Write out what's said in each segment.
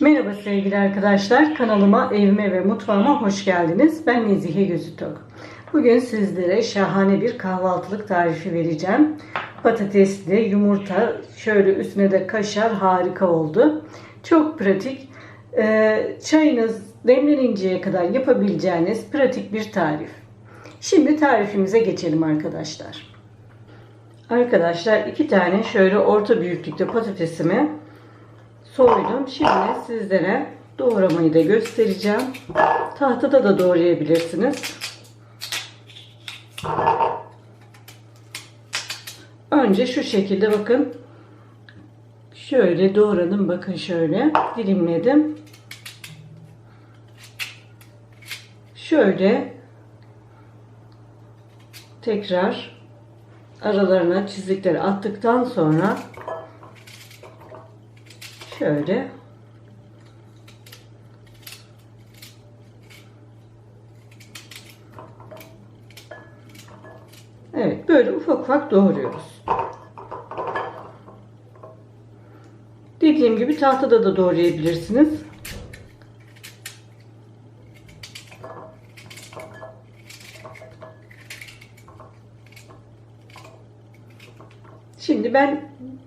Merhaba sevgili arkadaşlar. Kanalıma, evime ve mutfağıma hoş geldiniz. Ben Nezihe Gözütok. Bugün sizlere şahane bir kahvaltılık tarifi vereceğim. Patatesli, yumurta, şöyle üstüne de kaşar harika oldu. Çok pratik. Ee, çayınız demleninceye kadar yapabileceğiniz pratik bir tarif. Şimdi tarifimize geçelim arkadaşlar. Arkadaşlar iki tane şöyle orta büyüklükte patatesimi soydum. Şimdi sizlere doğramayı da göstereceğim. Tahtada da doğrayabilirsiniz. Önce şu şekilde bakın. Şöyle doğradım. Bakın şöyle dilimledim. Şöyle tekrar aralarına çizikleri attıktan sonra şöyle Evet böyle ufak ufak doğruyoruz. Dediğim gibi tahtada da doğrayabilirsiniz. Şimdi ben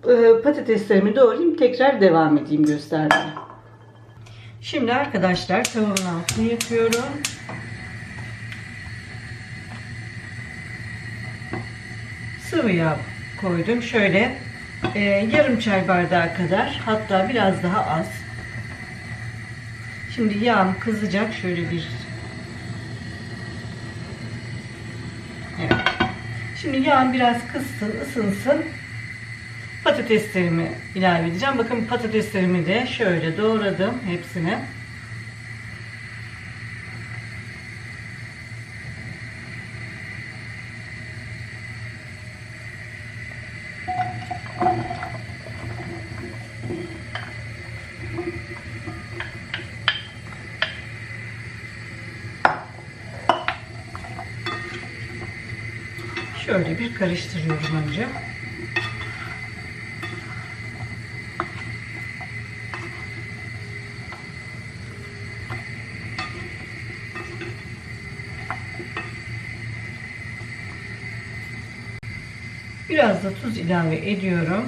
e, patateslerimi doğrayayım tekrar devam edeyim göstermeye. Şimdi arkadaşlar tavuğun altını yapıyorum. Sıvı yağ koydum. Şöyle e, yarım çay bardağı kadar hatta biraz daha az. Şimdi yağım kızacak. Şöyle bir Şimdi yağım biraz kızsın, ısınsın. Patateslerimi ilave edeceğim. Bakın patateslerimi de şöyle doğradım hepsini. Şöyle bir karıştırıyorum önce. Biraz da tuz ilave ediyorum.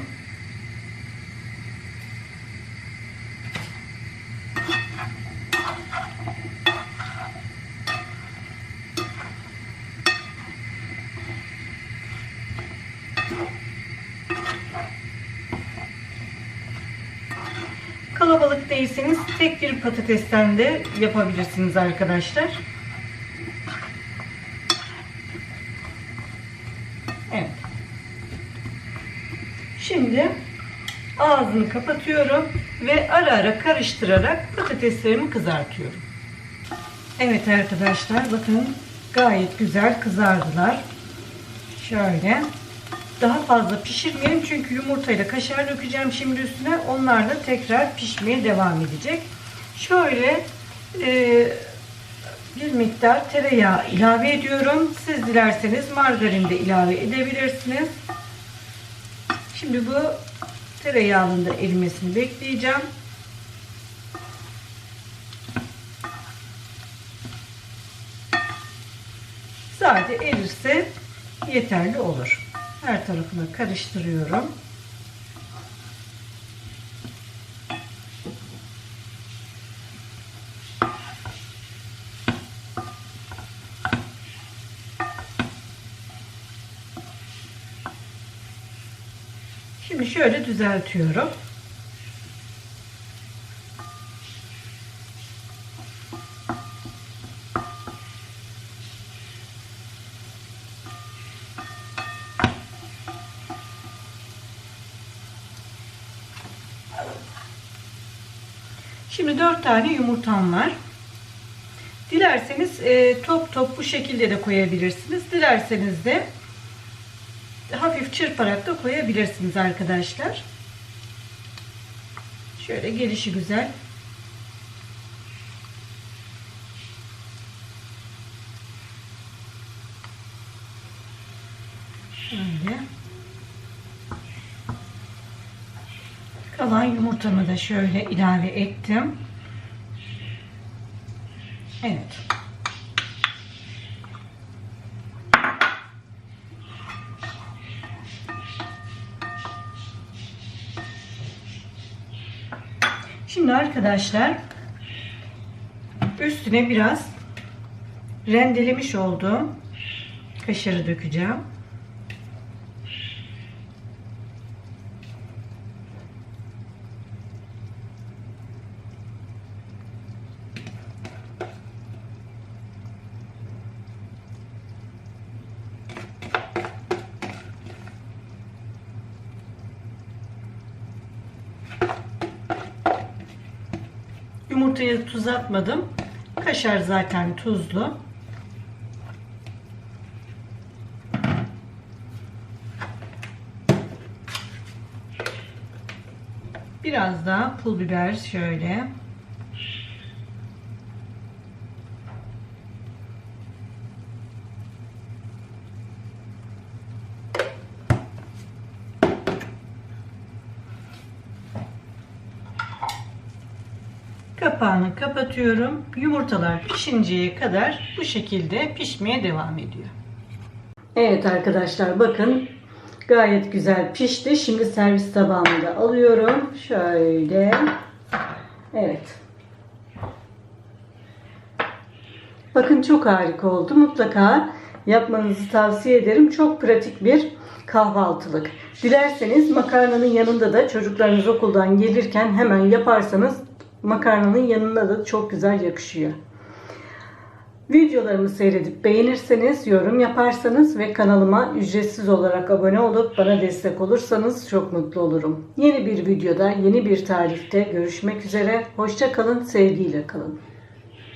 Kalabalık değilseniz tek bir patatesten de yapabilirsiniz arkadaşlar. Evet. Şimdi ağzını kapatıyorum ve ara ara karıştırarak patateslerimi kızartıyorum. Evet arkadaşlar bakın gayet güzel kızardılar. Şöyle. Daha fazla pişirmeyelim çünkü yumurtayla kaşar dökeceğim şimdi üstüne. Onlar da tekrar pişmeye devam edecek. Şöyle e, bir miktar tereyağı ilave ediyorum. Siz dilerseniz margarin de ilave edebilirsiniz. Şimdi bu tereyağının da erimesini bekleyeceğim. Sade erirse yeterli olur. Her tarafına karıştırıyorum. Şimdi şöyle düzeltiyorum. Şimdi 4 tane yumurtam var. Dilerseniz e, top top bu şekilde de koyabilirsiniz. Dilerseniz de hafif çırparak da koyabilirsiniz arkadaşlar. Şöyle gelişi güzel. Şöyle. Kalan yumurta Yumurtamı da şöyle ilave ettim. Evet. Şimdi arkadaşlar üstüne biraz rendelemiş olduğum kaşarı dökeceğim. Yumurtaya tuz atmadım. Kaşar zaten tuzlu. Biraz daha pul biber şöyle. Kapağını kapatıyorum. Yumurtalar pişinceye kadar bu şekilde pişmeye devam ediyor. Evet arkadaşlar bakın gayet güzel pişti. Şimdi servis tabağımı da alıyorum. Şöyle. Evet. Bakın çok harika oldu. Mutlaka yapmanızı tavsiye ederim. Çok pratik bir kahvaltılık. Dilerseniz makarnanın yanında da çocuklarınız okuldan gelirken hemen yaparsanız makarnanın yanında da çok güzel yakışıyor. Videolarımı seyredip beğenirseniz, yorum yaparsanız ve kanalıma ücretsiz olarak abone olup bana destek olursanız çok mutlu olurum. Yeni bir videoda, yeni bir tarifte görüşmek üzere. Hoşça kalın, sevgiyle kalın.